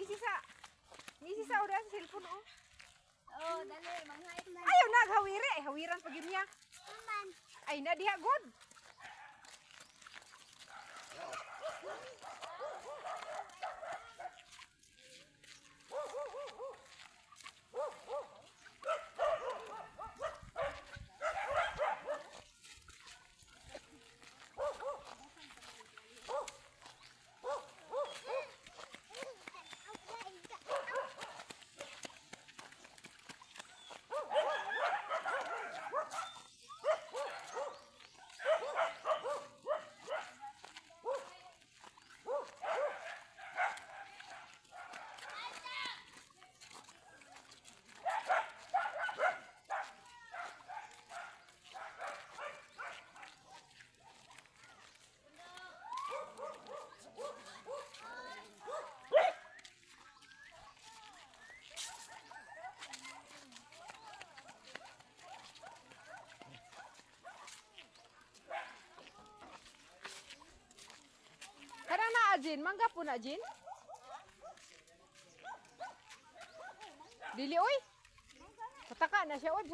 Oh, ngisi sa. Ngisi sa cellphone oh. Oh, dali, manghait na. Ayaw na hawiri, hawiran pag yun niya. Ay na diha god. Ajin, mangga po na ajin. Dili oy. Pataka na siya oy.